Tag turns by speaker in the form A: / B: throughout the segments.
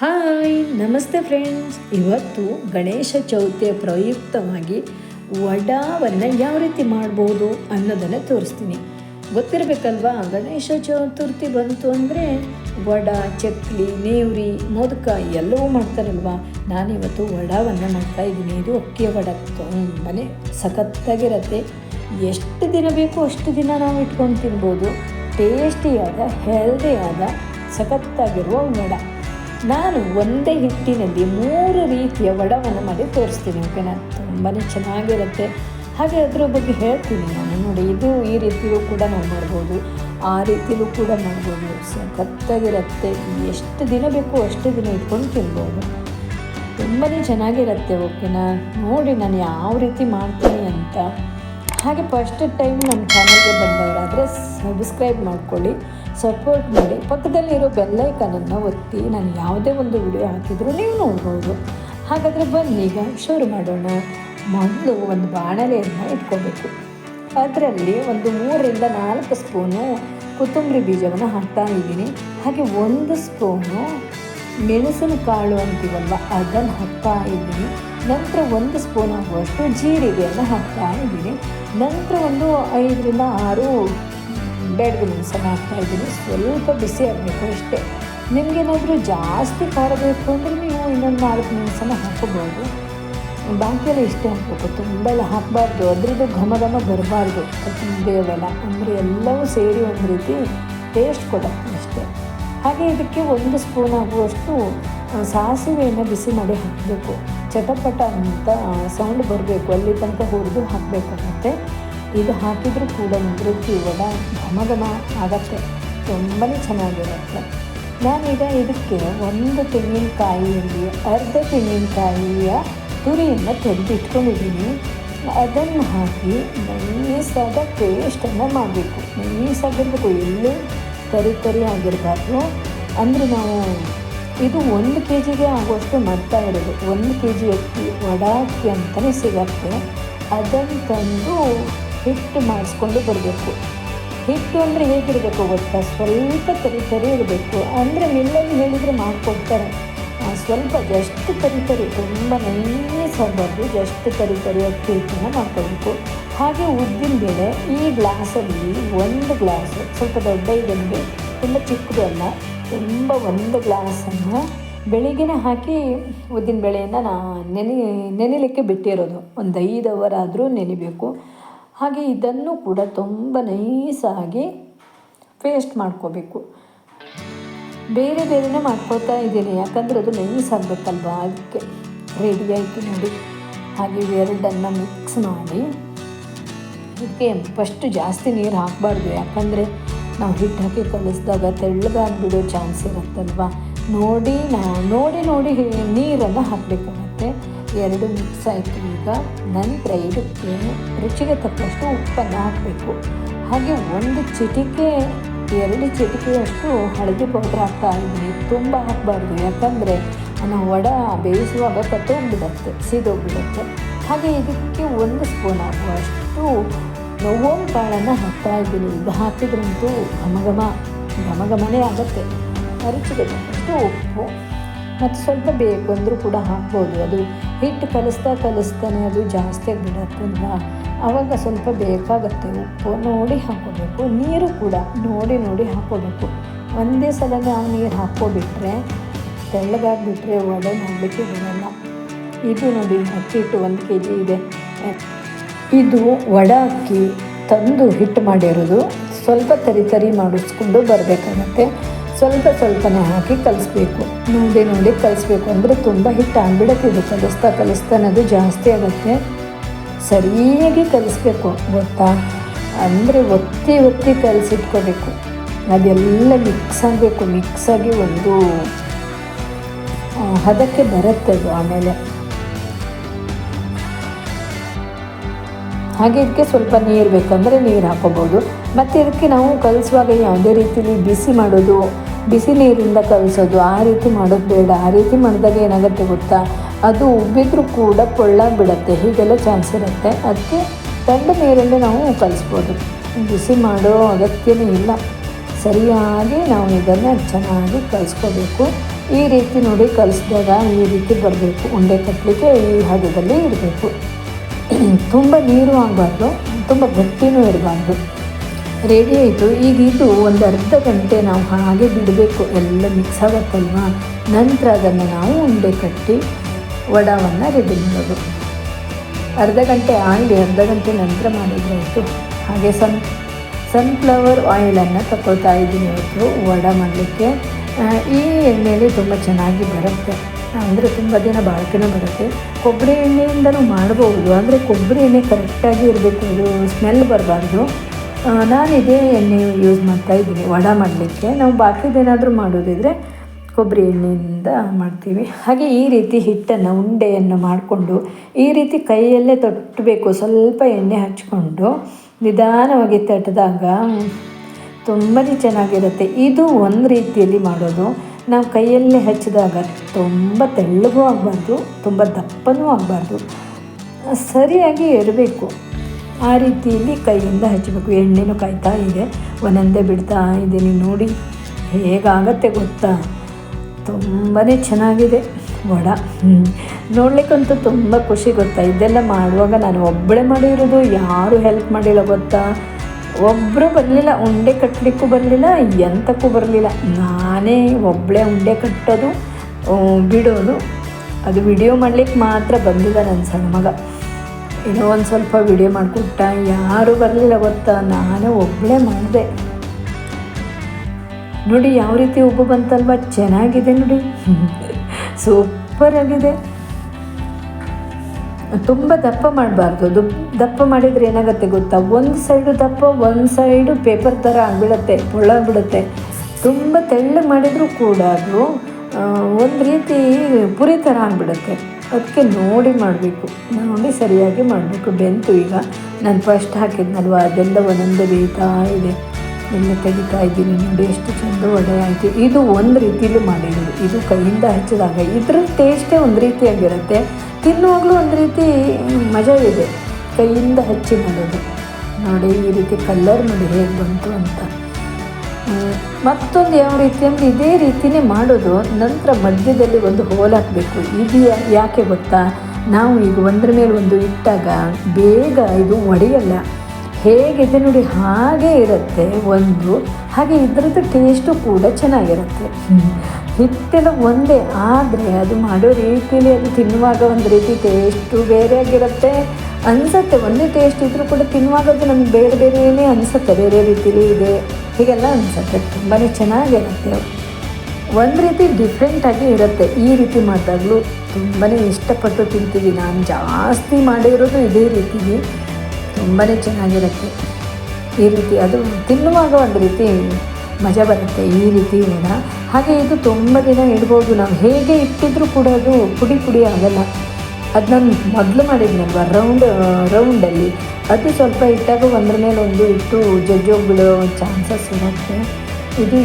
A: Hi, ನಮಸ್ತೆ friends. ಇವತ್ತು ಗಣೇಶ ಚೌತಿಯ ಪ್ರಯುಕ್ತವಾಗಿ ವಡಾವನ್ನು ಯಾವ ರೀತಿ ಮಾಡ್ಬೋದು ಅನ್ನೋದನ್ನು ತೋರಿಸ್ತೀನಿ. ಗೊತ್ತಿರಬೇಕಲ್ವಾ, ಗಣೇಶ ಚತುರ್ಥಿ ಬಂತು ಅಂದರೆ ವಡ, ಚಕ್ಲಿ, ನೇವ್ರಿ ಮೋದಕ ಎಲ್ಲವೂ ಮಾಡ್ತಾರಲ್ವಾ? ನಾನಿವತ್ತು ವಡಾವನ್ನು ಮಾಡ್ತಾ ಇದ್ದೀನಿ. ಇದು ಅಕ್ಕಿಯ ವಡ ತುಂಬಾ ಸಖತ್ತಾಗಿರತ್ತೆ. ಎಷ್ಟು ದಿನ ಬೇಕೋ ಅಷ್ಟು ದಿನ ನಾವು ಇಟ್ಕೊಂಡು ತಿನ್ಬೋದು. ಟೇಸ್ಟಿಯಾದ ಹೆಲ್ದಿಯಾದ ಸಖತ್ತಾಗಿರುವ ವಡ. ನಾನು ಒಂದೇ ಹಿಟ್ಟಿನಲ್ಲಿ ಮೂರು ರೀತಿಯ ವಡವನ್ನು ಮಾಡಿ ತೋರಿಸ್ತೀನಿ ಓಕೆನಾ ತುಂಬಾ ಚೆನ್ನಾಗಿರುತ್ತೆ. ಹಾಗೆ ಅದರ ಬಗ್ಗೆ ಹೇಳ್ತೀನಿ ನಾನು. ನೋಡಿ, ಇದು ಈ ರೀತಿಯೂ ಕೂಡ ನಾವು ಮಾಡ್ಬೋದು, ಆ ರೀತಿಯಲ್ಲೂ ಕೂಡ ಮಾಡ್ಬೋದು. ಸಖತ್ತಾಗಿರುತ್ತೆ. ಎಷ್ಟು ದಿನ ಬೇಕೋ ಅಷ್ಟು ದಿನ ಇಟ್ಕೊಂಡು ತಿನ್ಬೋದು. ತುಂಬಾ ಚೆನ್ನಾಗಿರುತ್ತೆ ಓಕೆನಾ ನೋಡಿ ನಾನು ಯಾವ ರೀತಿ ಮಾಡ್ತೀನಿ ಅಂತ. ಹಾಗೆ ಫಸ್ಟ್ ಟೈಮ್ ನಮ್ಮ ಚಾನಲ್ಗೆ ಬಂದವರಾದರೆ ಸಬ್ಸ್ಕ್ರೈಬ್ ಮಾಡ್ಕೊಳ್ಳಿ. ಸಪೋರ್ಟ್ ಮಾಡಿ. ಪಕ್ಕದಲ್ಲಿರೋ ಬೆಲ್ಲೈಕನನ್ನು ಒತ್ತಿ ನಾನು ಯಾವುದೇ ಒಂದು ವಿಡಿಯೋ ಹಾಕಿದರೂ ನೀವು ನೋಡ್ಬೋದು. ಹಾಗಾದರೆ ಬನ್ನಿ, ಈಗ ಶುರು ಮಾಡೋಣ. ಮೊದಲು ಒಂದು ಬಾಣಲೆಯನ್ನು ಇಟ್ಕೋಬೇಕು. ಅದರಲ್ಲಿ ಒಂದು ಮೂರರಿಂದ ನಾಲ್ಕು ಸ್ಪೂನು ಕೊತ್ತಂಬರಿ ಬೀಜವನ್ನು ಹಾಕ್ತಾ ಇದ್ದೀನಿ. ಹಾಗೆ ಒಂದು ಸ್ಪೂನು ಮೆಣಸಿನಕಾಳು ಅಂತೀವಲ್ಲ, ಅದನ್ನು ಹಾಕ್ತಾ ಇದ್ದೀನಿ. ನಂತರ ಒಂದು ಸ್ಪೂನ್ ಆಗುವಷ್ಟು ಜೀರಿಗೆಯನ್ನು ಹಾಕ್ತಾ ಇದ್ದೀನಿ. ನಂತರ ಒಂದು ಐದರಿಂದ ಆರು ಬೆಡ್ಗೆ ಮೆಣಸನ್ನು ಹಾಕ್ತಾ ಇದ್ದೀನಿ. ಸ್ವಲ್ಪ ಬಿಸಿ ಆಗಬೇಕು ಅಷ್ಟೇ. ನಿಮಗೇನಾದರೂ ಜಾಸ್ತಿ ಖಾರ ಬೇಕು ಅಂದರೆ ನೀವು ಇನ್ನೊಂದು ನಾಲ್ಕು ಮೆಣಸನ್ನು ಹಾಕೋಬೋದು ಬಾಕಿಯೆಲ್ಲ ಇಷ್ಟೇ ಹಾಕಬೇಕು ತುಂಬ ಎಲ್ಲ ಹಾಕಬಾರ್ದು. ಅದರದ್ದು ಘಮ ಘಮ ಬರಬಾರ್ದು. ಕೊತ್ತಂಬರಿ ಅಂದರೆ ಎಲ್ಲವೂ ಸೇರಿ ಒಂದು ರೀತಿ ಟೇಸ್ಟ್ ಕೊಡುತ್ತೆ ಅಷ್ಟೇ. ಹಾಗೆ ಇದಕ್ಕೆ ಒಂದು ಸ್ಪೂನ್ ಆಗುವಷ್ಟು ಸಾಸಿವೆಯನ್ನು ಬಿಸಿ ಮಾಡಿ ಹಾಕಬೇಕು. ಚಟಪಟ ಅಂತ ಸೌಂಡ್ ಬರಬೇಕು. ಅಲ್ಲಿ ತನಕ ಹುರಿದು ಹಾಕಬೇಕಾಗತ್ತೆ. ಇದು ಹಾಕಿದರೂ ಕೂಡ ಒಂದು ಇವಾಗ ಘಮ ಘಮ ಆಗತ್ತೆ. ತುಂಬಾ ಚೆನ್ನಾಗಿರುತ್ತೆ. ನಾನೀಗ ಇದಕ್ಕೆ ಒಂದು ತೆಂಗಿನಕಾಯಿಯಲ್ಲಿ ಅರ್ಧ ತೆಂಗಿನಕಾಯಿಯ ತುರಿಯನ್ನು ತೆಗೆದಿಟ್ಕೊಂಡಿದ್ದೀನಿ. ಅದನ್ನು ಹಾಕಿ ನೈಸಾದ ಪೇಸ್ಟನ್ನು ಮಾಡಬೇಕು. ನೈಸಾಗಿರ್ಬೇಕು ಎಲ್ಲೂ ತರಿ ತರಿ ಆಗಿರಬಾರ್ದು. ಅಂದರೆ ನಾವು ಇದು ಒಂದು ಕೆ ಜಿಗೆ ಆಗುವಷ್ಟು ಮಾಡ್ತಾ ಇರೋದು. ಒಂದು ಕೆ ಜಿ ಅಕ್ಕಿ ಒಡಾಕಿ ಅಕ್ಕಿ ಅಂತಲೇ ಸಿಗತ್ತೆ. ಅದನ್ನು ತಂದು ಹಿಟ್ಟು ಮಾಡಿಸ್ಕೊಂಡು ಬರಬೇಕು. ಹಿಟ್ಟು ಅಂದರೆ ಹೇಗಿರಬೇಕು ಗೊತ್ತಾ? ಸ್ವಲ್ಪ ತರಿ ತರಿ ಇರಬೇಕು. ಅಂದರೆ ಮಿಲ್ಲಲ್ಲಿ ಹೇಳಿದರೆ ಮಾಡಿಕೊಡ್ತಾರೆ. ಸ್ವಲ್ಪ ಜಸ್ಟ್ ತರಿ ತರಿ, ತುಂಬ ನೈಸ್ ಆಗಬಾರ್ದು ಜಸ್ಟ್ ತರಿ ತರಿ ಅಕ್ಕಿ ಹಿಟ್ಟನ್ನು ಮಾಡ್ಕೊಳ್ಬೇಕು. ಹಾಗೆ ಉದ್ದಿನ ಬೇಳೆ, ಈ ಗ್ಲಾಸಲ್ಲಿ ಒಂದು ಗ್ಲಾಸ್, ಸ್ವಲ್ಪ ದೊಡ್ಡ ಇದೊಂದು ತುಂಬ ಚಿಕ್ಕದು ಅಲ್ಲ, ತುಂಬ ಒಂದು ಗ್ಲಾಸನ್ನು ಬೆಳಿಗ್ಗೆನೇ ಹಾಕಿ ಉದ್ದಿನ ಬೇಳೆಯನ್ನು ನಾ ನೆನೆ, ನೆನಲಿಕ್ಕೆ ಬಿಟ್ಟಿರೋದು. ಒಂದು ಐದು ಅವರ್ ಆದರೂ ನೆನಿಬೇಕು. ಹಾಗೆ ಇದನ್ನು ಕೂಡ ತುಂಬ ನೈಸಾಗಿ ಪೇಸ್ಟ್ ಮಾಡ್ಕೋಬೇಕು. ಬೇರೆ ಬೇರೆನೇ ಮಾಡ್ಕೊತಾ ಇದ್ದೀನಿ ಯಾಕಂದರೆ ಅದು ನೈಸ್ ಆಗಬೇಕಲ್ವ? ಅದಕ್ಕೆ ರೆಡಿ ಆಯಿತು ನೋಡಿ. ಹಾಗೆ ಎರಡನ್ನು ಮಿಕ್ಸ್ ಮಾಡಿ. ಇದಕ್ಕೆ ಫಸ್ಟ್ ಜಾಸ್ತಿ ನೀರು ಹಾಕಬಾರ್ದು, ಯಾಕಂದರೆ ನಾವು ಹಿಟ್ಟು ಹಾಕಿ ಕಲಿಸಿದಾಗ ತೆಳ್ಳಗಾಗಿಬಿಡೋ ಚಾನ್ಸ್ ಇರುತ್ತಲ್ವ? ನೋಡಿ ನಾವು ನೋಡಿ ನೋಡಿ ನೀರನ್ನು ಹಾಕಬೇಕಾಗತ್ತೆ. ಎರಡು ಮಿಕ್ಸ್ ಆಯಿತು. ಈಗ ನಂತರ ಇದಕ್ಕೆ ರುಚಿಗೆ ತಕ್ಕಷ್ಟು ಉಪ್ಪನ್ನು ಹಾಕಬೇಕು. ಹಾಗೆ ಒಂದು ಚಿಟಿಕೆ, ಎರಡು ಚಿಟಿಕೆಯಷ್ಟು ಹಳದಿ ಪೌಡ್ರ್ ಹಾಕ್ತಾ ಇದ್ದೀನಿ. ತುಂಬ ಹಾಕಬಾರ್ದು, ಯಾಕಂದರೆ ನಾವು ವಡ ಬೇಯಿಸುವಾಗ ಕತ್ತೋಗ್ಬಿಡತ್ತೆ, ಸೀದೋಗ್ಬಿಡತ್ತೆ. ಹಾಗೆ ಇದಕ್ಕೆ ಒಂದು ಸ್ಪೂನ್ ಆಗುವಷ್ಟು ನೋವೋಮ್ ಕಾಳನ್ನು ಹಾಕ್ತಾ ಇದ್ದೀನಿ. ಇದು ಹಾಕಿದ್ರಂತೂ ಘಮ ಘಮ ಘಮ ಆಗುತ್ತೆ. ರುಚಿಗೆ ತಕ್ಕಷ್ಟು ಉಪ್ಪು. ಮತ್ತು ಸ್ವಲ್ಪ ಬೇಕು ಅಂದರೂ ಕೂಡ ಹಾಕ್ಬೋದು. ಅದು ಹಿಟ್ಟು ಕಲಿಸ್ತಾ ಕಲಿಸ್ತಾನೆ ಅದು ಜಾಸ್ತಿ ಆಗಿಬಿಡತ್ತಲ್ವಾ ಆವಾಗ ಸ್ವಲ್ಪ ಬೇಕಾಗತ್ತೆ ಉಪ್ಪು ನೋಡಿ ಹಾಕ್ಕೋಬೇಕು. ನೀರು ಕೂಡ ನೋಡಿ ನೋಡಿ ಹಾಕ್ಕೋಬೇಕು. ಒಂದೇ ಸಲ ನಾವು ನೀರು ಹಾಕ್ಕೊಬಿಟ್ರೆ, ತೆಳ್ಳಗಾಗಿಬಿಟ್ರೆ ವಡೆ ಮಾಡಲಿಕ್ಕೆ ಬರೋಲ್ಲ. ಇದು ನೋಡಿ ಅಕ್ಕಿ ಹಿಟ್ಟು ಒಂದು ಕೆ ಜಿ ಇದೆ. ಇದು ವಡ ಅಕ್ಕಿ ತಂದು ಹಿಟ್ಟು ಮಾಡಿರೋದು. ಸ್ವಲ್ಪ ತರಿ ತರಿ ಮಾಡಿಸ್ಕೊಂಡು ಬರಬೇಕಾಗತ್ತೆ. ಸ್ವಲ್ಪ ಸ್ವಲ್ಪನೇ ಹಾಕಿ ಕಲಿಸ್ಬೇಕು. ನೋಡಿ ನೋಡಿ ಕಲಿಸ್ಬೇಕು ಅಂದರೆ ತುಂಬ ಹಿಟ್ಟು ಆಗ್ಬಿಡಕ್ಕೆ ಇದು. ಕಲಿಸ್ತಾ ಕಲಿಸ್ತಾ ಅನ್ನೋದು ಜಾಸ್ತಿ ಆಗುತ್ತೆ. ಸರಿಯಾಗಿ ಕಲಿಸ್ಬೇಕು, ಗೊತ್ತಾ? ಅಂದರೆ ಒತ್ತಿ ಒತ್ತಿ ಕಲಿಸಿಟ್ಕೋಬೇಕು. ಅದೆಲ್ಲ ಮಿಕ್ಸ್ ಆಗಬೇಕು ಮಿಕ್ಸ್ ಆಗಿ ಒಂದು ಹದಕ್ಕೆ ಬರುತ್ತೆ ಅದು ಆಮೇಲೆ. ಹಾಗೆ ಇದಕ್ಕೆ ಸ್ವಲ್ಪ ನೀರು ಬೇಕಂದರೆ ನೀರು ಹಾಕೋಬೋದು. ಮತ್ತು ಇದಕ್ಕೆ ನಾವು ಕಲಿಸುವಾಗ ಯಾವುದೇ ರೀತಿಲಿ ಬಿಸಿ ಮಾಡೋದು, ಬಿಸಿ ನೀರಿಂದ ಕಲಿಸೋದು, ಆ ರೀತಿ ಮಾಡೋದು ಬೇಡ. ಆ ರೀತಿ ಮಾಡಿದಾಗ ಏನಾಗುತ್ತೆ ಗೊತ್ತಾ? ಅದು ಉಬ್ಬಿದ್ರೂ ಕೂಡ ಬಿಡುತ್ತೆ. ಹೀಗೆಲ್ಲ ಚಾನ್ಸ್ ಇರುತ್ತೆ. ಅದಕ್ಕೆ ತಂಡ ನೀರಲ್ಲೇ ನಾವು ಕಲಿಸ್ಬೋದು. ಬಿಸಿ ಮಾಡೋ ಅಗತ್ಯವೇ ಇಲ್ಲ. ಸರಿಯಾಗಿ ನಾವು ಇದನ್ನು ಚೆನ್ನಾಗಿ ಕಲಿಸ್ಕೋಬೇಕು. ಈ ರೀತಿ ನೋಡಿ ಕಲಿಸಿದಾಗ ಈ ರೀತಿ ಬರಬೇಕು. ಉಂಡೆ ಕಟ್ಟಲಿಕ್ಕೆ ಈ ಹದದಲ್ಲಿ ಇರಬೇಕು. ತುಂಬ ನೀರು ಆಗಬಾರ್ದು. ತುಂಬ ಗಟ್ಟಿನೂ ಇರಬಾರ್ದು. ರೆಡಿ ಆಯಿತು. ಈಗ ಇದು ಒಂದು ಅರ್ಧ ಗಂಟೆ ನಾವು ಹಾಗೆ ಬಿಡಬೇಕು. ಎಲ್ಲ ಮಿಕ್ಸ್ ಆಗುತ್ತಲ್ವಾ? ನಂತರ ಅದನ್ನು ನಾವು ಉಂಡೆ ಕಟ್ಟಿ ವಡಾವನ್ನು ರೆಡಿ ಮಾಡೋದು. ಅರ್ಧ ಗಂಟೆ ಆಗಲಿ ಅರ್ಧ ಗಂಟೆ ನಂತರ ಮಾಡಿದ್ರೆ ಆಯಿತು. ಹಾಗೆ ಸನ್ ಸನ್ಫ್ಲವರ್ ಆಯಿಲನ್ನು ತಗೊಳ್ತಾ ಇದ್ದೀನಿ ಇವತ್ತು ವಡ ಮಾಡಲಿಕ್ಕೆ. ಈ ಎಣ್ಣೆಯಲ್ಲಿ ತುಂಬ ಚೆನ್ನಾಗಿ ಬರುತ್ತೆ. ಅಂದರೆ ತುಂಬ ದಿನ ಬಾಳಿಕೆನೂ ಬರುತ್ತೆ. ಕೊಬ್ಬರಿ ಎಣ್ಣೆಯಿಂದಲೂ ಮಾಡ್ಬೋದು. ಅಂದರೆ ಕೊಬ್ಬರಿ ಎಣ್ಣೆ ಕರೆಕ್ಟಾಗಿ ಇರಬೇಕು. ಅದು ಸ್ಮೆಲ್ ಬರಬಾರ್ದು. ನಾನು ಇದೇ ಎಣ್ಣೆ ಯೂಸ್ ಮಾಡ್ತಾ ಇದ್ದೀನಿ, ವಡ ಮಾಡಲಿಕ್ಕೆ. ನಾವು ಬಾಕಿದೇನಾದರೂ ಮಾಡೋದಿದ್ರೆ ಕೊಬ್ಬರಿ ಎಣ್ಣೆಯಿಂದ ಮಾಡ್ತೀವಿ. ಹಾಗೆ ಈ ರೀತಿ ಹಿಟ್ಟನ್ನು, ಉಂಡೆಯನ್ನು ಮಾಡಿಕೊಂಡು ಈ ರೀತಿ ಕೈಯಲ್ಲೇ ತೊಟ್ಟಬೇಕು ಸ್ವಲ್ಪ ಎಣ್ಣೆ ಹಚ್ಕೊಂಡು ನಿಧಾನವಾಗಿ ತಟ್ಟಿದಾಗ ತುಂಬಾ ಚೆನ್ನಾಗಿರುತ್ತೆ. ಇದು ಒಂದು ರೀತಿಯಲ್ಲಿ ಮಾಡೋದು. ನಾವು ಕೈಯಲ್ಲೇ ಹಚ್ಚಿದಾಗ ತುಂಬ ತೆಳ್ಳಗೂ ಆಗಬಾರ್ದು, ತುಂಬ ದಪ್ಪನೂ ಆಗಬಾರ್ದು. ಸರಿಯಾಗಿ ಇರಬೇಕು ಆ ರೀತಿಯಲ್ಲಿ ಕೈಯಿಂದ ಹಚ್ಚಬೇಕು ಎಣ್ಣೆನೂ ಕಾಯ್ತಾ ಇದೆ. ಒಂದೊಂದೇ ಬಿಡ್ತಾ ಇದ್ದೀನಿ ನೋಡಿ ಹೇಗಾಗತ್ತೆ ಗೊತ್ತಾ? ತುಂಬಾ ಚೆನ್ನಾಗಿದೆ ವಡ. ನೋಡ್ಲಿಕ್ಕಂತೂ ತುಂಬ ಖುಷಿ ಗೊತ್ತಾ? ಇದೆಲ್ಲ ಮಾಡುವಾಗ ನಾನು ಒಬ್ಬಳೇ ಮಾಡಿರೋದು, ಯಾರು ಹೆಲ್ಪ್ ಮಾಡಿಲ್ಲ ಗೊತ್ತಾ? ಒಬ್ಬರು ಬರಲಿಲ್ಲ, ಉಂಡೆ ಕಟ್ಟಲಿಕ್ಕೂ ಬರಲಿಲ್ಲ, ಎಂತಕ್ಕೂ ಬರಲಿಲ್ಲ. ನಾನೇ ಒಬ್ಬಳೇ ಉಂಡೆ ಕಟ್ಟೋದು ಬಿಡೋದು. ಅದು ವಿಡಿಯೋ ಮಾಡ್ಲಿಕ್ಕೆ ಮಾತ್ರ ಬಂದಿದ್ದ ನನ್ನ ಸಣ್ಣ ಮಗ. ಏನೋ ಒಂದು ಸ್ವಲ್ಪ ವಿಡಿಯೋ ಮಾಡಿಕೊಟ್ಟ. ಯಾರೂ ಬರಲಿಲ್ಲ ಗೊತ್ತಾ? ನಾನೇ ಒಬ್ಬಳೇ ಮಾಡಿದೆ. ನೋಡಿ, ಯಾವ ರೀತಿ ಉಬ್ಬು ಬಂತಲ್ವ? ಚೆನ್ನಾಗಿದೆ ನೋಡಿ. ಸೂಪರ್ ಆಗಿದೆ. ತುಂಬ ದಪ್ಪ ಮಾಡಬಾರ್ದು. ದಪ್ಪ ಮಾಡಿದರೆ ಏನಾಗುತ್ತೆ ಗೊತ್ತಾ? ಒಂದು ಸೈಡು ದಪ್ಪ, ಒಂದು ಸೈಡು ಪೇಪರ್ ಥರ ಆಗಿಬಿಡುತ್ತೆ ಬಿಡುತ್ತೆ ತುಂಬ ತೆಳ್ಳಗೆ ಮಾಡಿದರೂ ಕೂಡ ಅದು ಒಂದು ರೀತಿ ಪುರಿ ಥರ ಆಗಿಬಿಡುತ್ತೆ. ಅದಕ್ಕೆ ನೋಡಿ ಮಾಡಬೇಕು. ನೋಡಿ ಸರಿಯಾಗಿ ಮಾಡಬೇಕು. ಬೆಂತು ಈಗ ನಾನು ಫಸ್ಟ್ ಹಾಕಿದ್ನಲ್ವ? ಅದೆಲ್ಲ ಒಂದೊಂದೇ ಬೇಯ್ತಾ ಇದೆ. ಎಲ್ಲ ತೆಗಿತಾ ಇದ್ದೀನಿ. ನೋಡಿ ಎಷ್ಟು ಚೆಂದ ಒಡೆ ಆಯಿತು. ಇದು ಒಂದು ರೀತಿಯಲ್ಲಿ ಮಾಡಿರೋದು. ಇದು ಕೈಯಿಂದ ಹಚ್ಚಿದಾಗ ಇದ್ರ ಟೇಸ್ಟೇ ಒಂದು ರೀತಿಯಾಗಿರುತ್ತೆ. ತಿನ್ನುವಾಗಲೂ ಒಂದು ರೀತಿ ಮಜಾ ಇದೆ. ಕೈಯಿಂದ ಹಚ್ಚಿ ಮಾಡೋದು. ನೋಡಿ ಈ ರೀತಿ ಕಲ್ಲರ್ ನೋಡಿ ಹೇಗೆ ಬಂತು ಅಂತ. ಮತ್ತೊಂದು ಯಾವ ರೀತಿ ಅಂದರೆ ಇದೇ ರೀತಿಯೇ ಮಾಡೋದು ನಂತರ ಮಧ್ಯದಲ್ಲಿ ಒಂದು ಹೋಲ್ ಹಾಕಬೇಕು. ಇದು ಯಾಕೆ ಗೊತ್ತಾ? ನಾವು ಈಗ ಒಂದರ ಮೇಲೆ ಒಂದು ಇಟ್ಟಾಗ ಬೇಗ ಇದು ಒಡೆಯಲ್ಲ. ಹೇಗಿದೆ ನೋಡಿ, ಹಾಗೆ ಇರುತ್ತೆ ಒಂದು, ಹಾಗೆ ಇದರದ್ದು ಟೇಸ್ಟು ಕೂಡ ಚೆನ್ನಾಗಿರುತ್ತೆ. ಹಿಟ್ಟೆಲ್ಲ ಒಂದೇ, ಆದರೆ ಅದು ಮಾಡೋ ರೀತಿಯಲ್ಲಿ ಅದು ತಿನ್ನುವಾಗ ಒಂದು ರೀತಿ ಟೇಸ್ಟು ಬೇರೆ ಆಗಿರುತ್ತೆ. ಅನಿಸುತ್ತೆ, ಒಂದೇ ಟೇಸ್ಟ್ ಇದ್ದರೂ ಕೂಡ ತಿನ್ನುವಾಗ ಅದು ನಮ್ಗೆ ಬೇರೆ ಬೇರೆಯೇ ಅನಿಸುತ್ತೆ, ಬೇರೆ ರೀತಿಲಿ ಇದೆ. ಹೀಗೆಲ್ಲ ಅನಿಸುತ್ತೆ. ತುಂಬಾ ಚೆನ್ನಾಗಿರುತ್ತೆ. ಒಂದು ರೀತಿ ಡಿಫ್ರೆಂಟಾಗಿ ಇರುತ್ತೆ. ಈ ರೀತಿ ಮಾಡಿದಾಗಲೂ ತುಂಬಾ ಇಷ್ಟಪಟ್ಟು ತಿಂತೀವಿ. ನಾನು ಜಾಸ್ತಿ ಮಾಡಿರೋದು ಇದೇ ರೀತಿ. ತುಂಬಾ ಚೆನ್ನಾಗಿರುತ್ತೆ. ಈ ರೀತಿ ಅದು ತಿನ್ನುವಾಗ ಒಂದು ರೀತಿ ಮಜಾ ಬರುತ್ತೆ. ಈ ರೀತಿ ಏನ ಹಾಗೆ ಇದು ತುಂಬ ದಿನ ಇಡ್ಬೋದು. ನಾವು ಹೇಗೆ ಇಟ್ಟಿದ್ರೂ ಕೂಡ ಅದು ಪುಡಿ ಪುಡಿ ಆಗಲ್ಲ. ಅದು ನಾನು ಮೊದಲು ಮಾಡಿದ್ನಲ್ವ? ರೌಂಡ್ ರೌಂಡಲ್ಲಿ ಅದು ಸ್ವಲ್ಪ ಇಟ್ಟಾಗ ಒಂದ್ರ ಮೇಲೆ ಒಂದು ಇಟ್ಟು ಜಜ್ಜೋಗ್ಬಿಡೋ ಚಾನ್ಸಸ್ ಇರುತ್ತೆ. ಇದು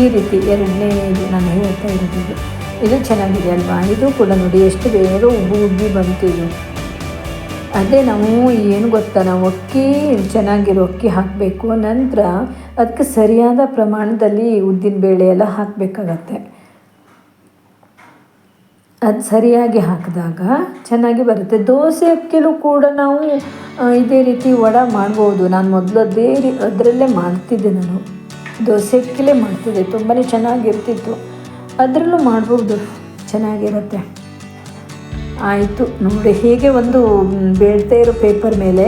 A: ಈ ರೀತಿ ಎರಡನೇ ಇದು ನಾನು ಹೇಳ್ತಾ ಇರೋದು. ಇದು ಚೆನ್ನಾಗಿದೆ ಅಲ್ವಾ? ಇದು ಕೂಡ ನೋಡಿ, ಎಷ್ಟು ಬೇಗ ಉಬ್ಬು ಉಬ್ಬಿ ಬಂತು ಇದು. ಅದೇ ನಾವು ಏನು ಗೊತ್ತಾ, ನಾವು ಅಕ್ಕಿ ಚೆನ್ನಾಗಿರೋ ಅಕ್ಕಿ ಹಾಕಬೇಕು, ನಂತರ ಅದಕ್ಕೆ ಸರಿಯಾದ ಪ್ರಮಾಣದಲ್ಲಿ ಉದ್ದಿನ ಬೇಳೆ ಎಲ್ಲ ಹಾಕಬೇಕಾಗತ್ತೆ. ಅದು ಸರಿಯಾಗಿ ಹಾಕಿದಾಗ ಚೆನ್ನಾಗಿ ಬರುತ್ತೆ. ದೋಸೆ ಅಕ್ಕಿಲೂ ಕೂಡ ನಾವು ಇದೇ ರೀತಿ ವಡ ಮಾಡ್ಬೋದು. ನಾನು ಮೊದಲು ಅದೇ ರೀ, ಅದರಲ್ಲೇ ಮಾಡ್ತಿದ್ದೆ ನಾನು. ದೋಸೆ ಅಕ್ಕಿಲೇ ಮಾಡ್ತಿದ್ದೆ. ತುಂಬಾ ಚೆನ್ನಾಗಿರ್ತಿತ್ತು. ಅದರಲ್ಲೂ ಮಾಡ್ಬೋದು. ಚೆನ್ನಾಗಿರುತ್ತೆ. ಆಯಿತು, ನೋಡಿ, ಹೀಗೆ ಒಂದು ಬೇಡ್ತಾ ಇರೋ ಪೇಪರ್ ಮೇಲೆ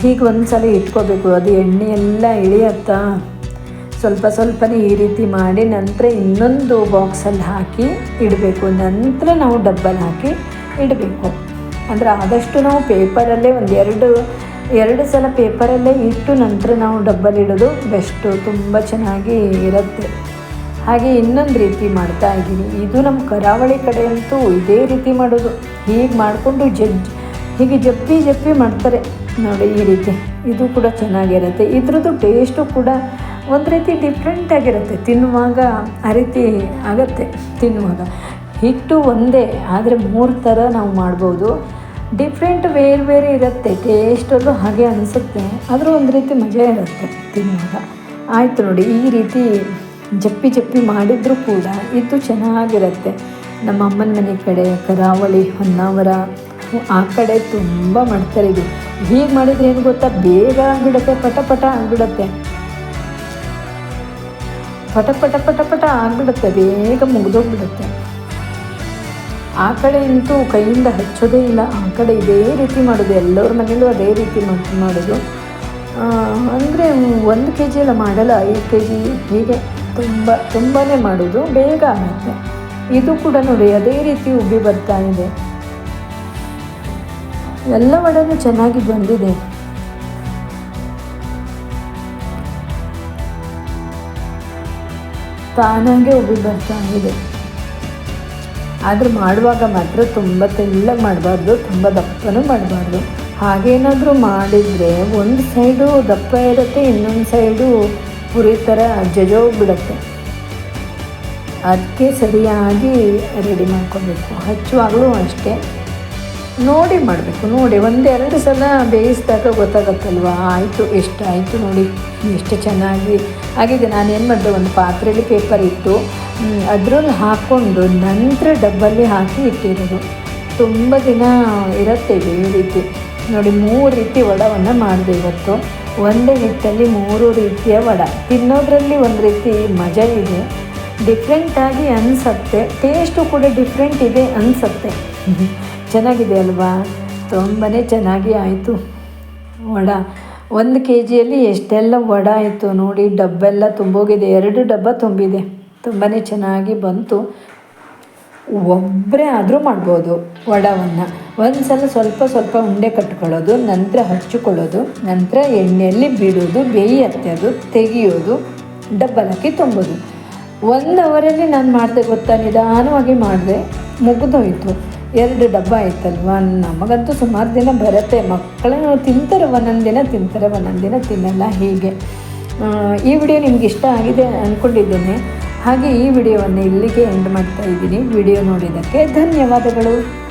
A: ಹೀಗೆ ಒಂದು ಸಲ ಇಟ್ಕೋಬೇಕು. ಅದು ಎಣ್ಣೆ ಎಲ್ಲ ಇಳಿಯತ್ತಾ? ಸ್ವಲ್ಪ ಸ್ವಲ್ಪನೇ ಈ ರೀತಿ ಮಾಡಿ ನಂತರ ಇನ್ನೊಂದು ಬಾಕ್ಸಲ್ಲಿ ಹಾಕಿ ಇಡಬೇಕು. ನಂತರ ನಾವು ಡಬ್ಬಲ್ಲಿ ಹಾಕಿ ಇಡಬೇಕು. ಅಂದರೆ ಆದಷ್ಟು ನಾವು ಪೇಪರಲ್ಲೇ ಒಂದು ಎರಡು ಎರಡು ಸಲ ಪೇಪರಲ್ಲೇ ಇಟ್ಟು ನಂತರ ನಾವು ಡಬ್ಬಲ್ಲಿ ಇಡೋದು ಬೆಸ್ಟು. ತುಂಬ ಚೆನ್ನಾಗಿ ಇರುತ್ತೆ. ಹಾಗೆ ಇನ್ನೊಂದು ರೀತಿ ಮಾಡ್ತಾ ಇದ್ದೀನಿ. ಇದು ನಮ್ಮ ಕರಾವಳಿ ಕಡೆ ಅಂತೂ ಇದೇ ರೀತಿ ಮಾಡೋದು. ಹೀಗೆ ಮಾಡಿಕೊಂಡು ಜಜ್ಜಿ ಹೀಗೆ ಜಪ್ಪಿ ಜಪ್ಪಿ ಮಾಡ್ತಾರೆ. ನೋಡಿ ಈ ರೀತಿ. ಇದು ಕೂಡ ಚೆನ್ನಾಗಿರುತ್ತೆ. ಇದ್ರದ್ದು ಟೇಸ್ಟು ಕೂಡ ಒಂದು ರೀತಿ ಡಿಫ್ರೆಂಟಾಗಿರುತ್ತೆ ತಿನ್ನುವಾಗ ಆ ರೀತಿ ಆಗತ್ತೆ ತಿನ್ನುವಾಗ. ಹಿಟ್ಟು ಒಂದೇ, ಆದರೆ ಮೂರು ಥರ ನಾವು ಮಾಡ್ಬೋದು. ಡಿಫ್ರೆಂಟ್ ಬೇರೆ ಬೇರೆ ಇರುತ್ತೆ ಟೇಸ್ಟಲ್ಲೂ ಹಾಗೆ ಅನಿಸುತ್ತೆ, ಆದರೂ ಒಂದು ರೀತಿ ಮಜಾ ಇರುತ್ತೆ ತಿನ್ನುವಾಗ. ಆಯಿತು ನೋಡಿ, ಈ ರೀತಿ ಜಪ್ಪಿ ಜಪ್ಪಿ ಮಾಡಿದರೂ ಕೂಡ ಇದು ಚೆನ್ನಾಗಿರುತ್ತೆ. ನಮ್ಮ ಅಮ್ಮನ ಮನೆ ಕಡೆ, ಕರಾವಳಿ, ಹೊನ್ನಾವರ, ಆ ಕಡೆ ತುಂಬ ಮಾಡ್ತಾರೆ ಇದು. ಹೀಗೆ ಮಾಡಿದ್ರೆ ಏನು ಗೊತ್ತಾ? ಬೇಗ ಆಗಿಬಿಡುತ್ತೆ, ಪಟ ಪಟ ಆಗಿಬಿಡುತ್ತೆ. ಪಟ ಪಟ ಪಟ ಪಟ ಆಗಿಬಿಡುತ್ತೆ, ಬೇಗ ಮುಗಿದೋಗ್ಬಿಡುತ್ತೆ. ಆ ಕಡೆ ಅಂತೂ ಕೈಯಿಂದ ಹಚ್ಚೋದೇ ಇಲ್ಲ, ಆ ಕಡೆ ಇದೇ ರೀತಿ ಮಾಡೋದು, ಎಲ್ಲರ ಮನೇಲೂ ಅದೇ ರೀತಿ ಮಾಡ್- ಮಾಡೋದು. ಅಂದರೆ ಒಂದು ಕೆ ಜಿ ಎಲ್ಲ ಮಾಡಲ್ಲ, ಐದು ಕೆ ಜಿ ಹೀಗೆ ತುಂಬ ತುಂಬಾ ಮಾಡೋದು, ಬೇಗ ಆಗುತ್ತೆ. ಇದು ಕೂಡ ನೋಡಿ, ಅದೇ ರೀತಿ ಉಬ್ಬಿ ಬರ್ತಾ ಇದೆ. ಎಲ್ಲ ವಡೆನೂ ಚೆನ್ನಾಗಿ ಬಂದಿದೆ. ತಾನಾಗೆ ಉಬ್ಬಿ ಬರ್ತಾ ಇದೆ ಆದರೆ ಮಾಡುವಾಗ ಮಾತ್ರ ತುಂಬ ತೆಳ್ಳಗೆ ಮಾಡಬಾರ್ದು, ತುಂಬ ದಪ್ಪನೂ ಮಾಡಬಾರ್ದು. ಹಾಗೇನಾದರೂ ಮಾಡಿದರೆ ಒಂದು ಸೈಡು ದಪ್ಪ ಇರುತ್ತೆ, ಇನ್ನೊಂದು ಸೈಡು ಪುರಿ ಥರ ಜಜೋಗ್ಬಿಡುತ್ತೆ ಅದಕ್ಕೆ ಸರಿಯಾಗಿ ರೆಡಿ ಮಾಡ್ಕೊಬೇಕು. ಹಚ್ಚುವಾಗಲೂ ಅಷ್ಟೇ. ನೋಡಿ ಮಾಡಬೇಕು, ನೋಡಿ. ಒಂದೆರಡು ಸಲ ಬೇಯಿಸಿದಾಗ ಗೊತ್ತಾಗತ್ತಲ್ವ? ಆಯಿತು, ಎಷ್ಟು ಆಯಿತು ನೋಡಿ. ಎಷ್ಟು ಚೆನ್ನಾಗಿ ಆಗಿದೆ. ನಾನೇನು ಮಾಡಿದೆ, ಒಂದು ಪಾತ್ರೆಯಲ್ಲಿ ಪೇಪರ್ ಇಟ್ಟು ಅದರಲ್ಲಿ ಹಾಕ್ಕೊಂಡು ನಂತರ ಡಬ್ಬಲ್ಲಿ ಹಾಕಿ ಇಟ್ಟಿರೋದು. ತುಂಬ ದಿನ ಇರುತ್ತೆ ಈ ರೀತಿ. ನೋಡಿ, ಮೂರು ರೀತಿ ವಡವನ್ನು ಮಾಡಿದೆ ಇವತ್ತು. ಒಂದೇ ಹಿಟ್ಟಲ್ಲಿ ಮೂರು ರೀತಿಯ ವಡ. ತಿನ್ನೋದ್ರಲ್ಲಿ ಒಂದು ರೀತಿ ಮಜಾ ಇದೆ. ಡಿಫ್ರೆಂಟಾಗಿ ಅನಿಸತ್ತೆ. ಟೇಸ್ಟು ಕೂಡ ಡಿಫ್ರೆಂಟ್ ಇದೆ ಅನಿಸತ್ತೆ. ಚೆನ್ನಾಗಿದೆ ಅಲ್ವಾ? ತುಂಬಾ ಚೆನ್ನಾಗಿ ಆಯಿತು. ವಡ. ಒಂದು ಕೆ ಜಿಯಲ್ಲಿ ಎಷ್ಟೆಲ್ಲ ವಡ ಆಯಿತು ನೋಡಿ, ಡಬ್ಬೆಲ್ಲ ತುಂಬೋಗಿದೆ. ಎರಡು ಡಬ್ಬ ತುಂಬಿದೆ. ತುಂಬಾ ಚೆನ್ನಾಗಿ ಬಂತು. ಒಬ್ಬರೇ ಆದರೂ ಮಾಡ್ಬೋದು ವಡವನ್ನು. ಒಂದು ಸಲ ಸ್ವಲ್ಪ ಸ್ವಲ್ಪ ಉಂಡೆ ಕಟ್ಕೊಳ್ಳೋದು, ನಂತರ ಹಚ್ಚಿಕೊಳ್ಳೋದು ನಂತರ ಎಣ್ಣೆಯಲ್ಲಿ ಬಿಡೋದು, ಬೇಯಿ ಹತ್ತೋದು ತೆಗಿಯೋದು ಡಬ್ಬಲಕ್ಕಿ ತುಂಬೋದು. ಒಂದು ಅವರಲ್ಲಿ ನಾನು ಮಾಡಿದೆ ಗೊತ್ತಾ? ನಿಧಾನವಾಗಿ ಮಾಡಿದೆ, ಮುಗಿದೋಯ್ತು. ಎರಡು ಡಬ್ಬ ಆಯ್ತಲ್ವ? ನಮಗಂತೂ ಸುಮಾರು ದಿನ ಬರುತ್ತೆ. ಮಕ್ಕಳನ್ನು ತಿಂತಾರೆ, ಒಂದೊಂದು ದಿನ ತಿಂತಾರೆ, ಒಂದೊಂದು ದಿನ ತಿನ್ನಲ್ಲ. ಹೀಗೆ. ಈ ವಿಡಿಯೋ ನಿಮ್ಗೆ ಇಷ್ಟ ಆಗಿದೆ ಅಂದ್ಕೊಂಡಿದ್ದೇನೆ ಹಾಗೆ ಈ ವಿಡಿಯೋವನ್ನು ಇಲ್ಲಿಗೆ ಎಂಡ್ ಮಾಡ್ತಾ ಇದ್ದೀನಿ. ವಿಡಿಯೋ ನೋಡಿದ್ದಕ್ಕೆ ಧನ್ಯವಾದಗಳು.